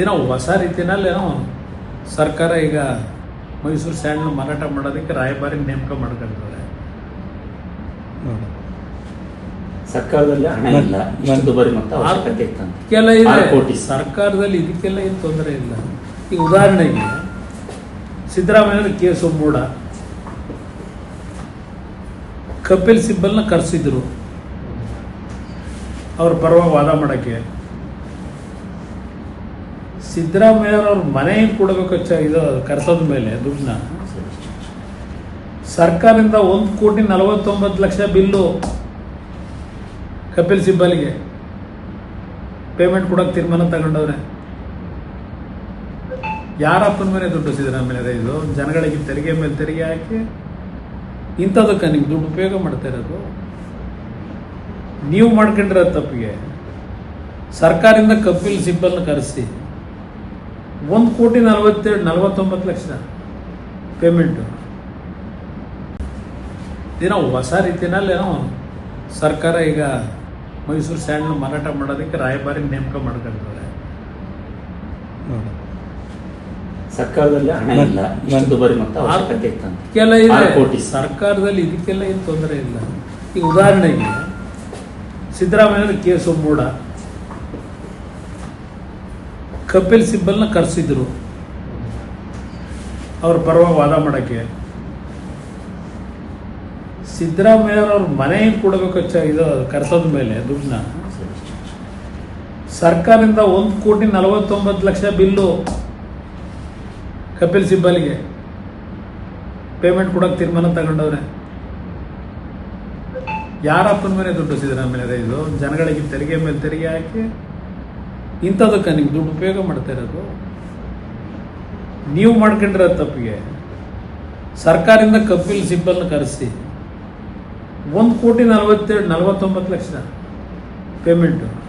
ಏನೋ ಹೊಸ ರೀತಿಯಲ್ಲಿ ಏನೋ ಸರ್ಕಾರ ಈಗ ಮೈಸೂರು ಸ್ಯಾಂಡ್ನ ಮಾರಾಟ ಮಾಡೋದಕ್ಕೆ ರಾಯಭಾರಿ ನೇಮಕ ಮಾಡ್ಕೊಂಡಿದ್ದಾರೆ. ಸರ್ಕಾರದಲ್ಲಿ ಹಣ ಇಲ್ಲ. ಇಷ್ಟು ಮೊತ್ತ ಅವಶ್ಯಕತೆ ಇತ್ತಂತ. ಸರ್ಕಾರದಲ್ಲಿ ಇದಕ್ಕೆಲ್ಲ ಏನು ತೊಂದರೆ ಇಲ್ಲ. ಈಗ ಉದಾಹರಣೆಗೆ ಸಿದ್ದರಾಮಯ್ಯ ಕೇಸು ಮೂಡ ಕಪಿಲ್ ಸಿಬ್ಬಲ್ನ ಕರೆಸಿದ್ರು. ಅವ್ರ ಪರವಾಗಿ ವಾದ ಮಾಡೋಕ್ಕೆ. ಸಿದ್ದರಾಮಯ್ಯ ಅವ್ರ ಮನೆ ಕೊಡಬೇಕು ಇದು ಕರೆಸೋದ ಮೇಲೆ ದುಡ್ಡನ್ನ. ಸರ್ಕಾರದಿಂದ ಒಂದು ಕೋಟಿ ನಲವತ್ತೊಂಬತ್ತು ಲಕ್ಷ ಬಿಲ್ಲು ಕಪಿಲ್ ಸಿಬ್ಬಲ್ಗೆ. ಪೇಮೆಂಟ್ ಕೊಡೋಕೆ ತೀರ್ಮಾನ ತಗೊಂಡವ್ರೆ. ಯಾರಪ್ಪನ ಮೇಲೆ ದುಡ್ಡು ಸಿದ್ದರಾಮಯ್ಯ ಇದು ಜನಗಳಿಗೆ ತೆರಿಗೆ ಮೇಲೆ ತೆರಿಗೆ ಹಾಕಿ ಇಂಥದಕ್ಕೆ ನಿಮ್ಗೆ ದುಡ್ಡು ಉಪಯೋಗ ಮಾಡ್ತಾ ಇರೋದು. ನೀವು ಮಾಡ್ಕೊಂಡಿರೋ ತಪ್ಪಿಗೆ ಸರ್ಕಾರದಿಂದ ಕಪಿಲ್ ಸಿಬ್ಬಲ್ನ ಕರೆಸಿ. ಒಂದು ಕೋಟಿ ನಲವತ್ತೆರಡು ನಲವತ್ತೊಂಬತ್ತು ಲಕ್ಷ ಪೇಮೆಂಟು ಏನೋ ಹೊಸ ರೀತಿಯಲ್ಲಿ ಏನೋ ಸರ್ಕಾರ ಈಗ ಮೈಸೂರು ಸ್ಯಾಂಡ್ನ ಮಾರಾಟ ಮಾಡೋದಕ್ಕೆ ರಾಯಭಾರಿ ನೇಮಕ ಮಾಡ್ಕೊಂಡಿದ್ದಾರೆ. ಸರ್ಕಾರದಲ್ಲಿ ಹಣ ಇಲ್ಲ. ಇಷ್ಟು ದುಬಾರಿ ಮೊತ್ತ ಅವಶ್ಯಕತೆ ಇದಕ್ಕೆಲ್ಲ ಇದೆ. ಕೋಟಿ. ಸರ್ಕಾರದಲ್ಲಿ ಇದಕ್ಕೆಲ್ಲ ಏನು ತೊಂದರೆ ಇಲ್ಲ. ಈಗ ಉದಾಹರಣೆಗೆ ಸಿದ್ದರಾಮಯ್ಯ ಕೇಸು ಮೂಡ ಕಪಿಲ್ ಸಿಬ್ಬಲ್ನ ಕರೆಸಿದ್ರು. ಅವ್ರ ಪರವಾಗಿ ವಾದ ಮಾಡೋಕ್ಕೆ. ಸಿದ್ದರಾಮಯ್ಯವ್ರ ಮನೆಯಿಂದ ಮನೆ ಕೊಡಬೇಕು ಇದು ಕರೆಸೋದ ಮೇಲೆ ದುಡ್ಡನ್ನ. ಸರ್ಕಾರದಿಂದ ಒಂದು ಕೋಟಿ ನಲವತ್ತೊಂಬತ್ತು ಲಕ್ಷ ಬಿಲ್ಲು ಕಪಿಲ್ ಸಿಬ್ಬಲ್ಗೆ. ಪೇಮೆಂಟ್ ಕೊಡೋಕೆ ತೀರ್ಮಾನ ತಗೊಂಡವ್ರೆ. ಯಾರಪ್ಪನ ಮೇಲೆ ದುಡ್ಡು ಸಿದ್ದರಾಮಯ್ಯ ಇದು? ಜನಗಳಿಗೆ ತೆರಿಗೆ ಮೇಲೆ ತೆರಿಗೆ ಹಾಕಿ ಇಂಥದಕ್ಕೆ ನಿಮ್ಗೆ ದುಡ್ಡು ಉಪಯೋಗ ಮಾಡ್ತಾ ಇರೋದು? ನೀವು ಮಾಡ್ಕೊಂಡಿರೋ ತಪ್ಪಿಗೆ. ಸರ್ಕಾರದಿಂದ ಕಪಿಲ್ ಸಿಬ್ಬಲ್ನ ಕರೆಸಿ. ಒಂದು ಕೋಟಿ ನಲವತ್ತೆರಡು ನಲವತ್ತೊಂಬತ್ತು ಲಕ್ಷ ಪೇಮೆಂಟು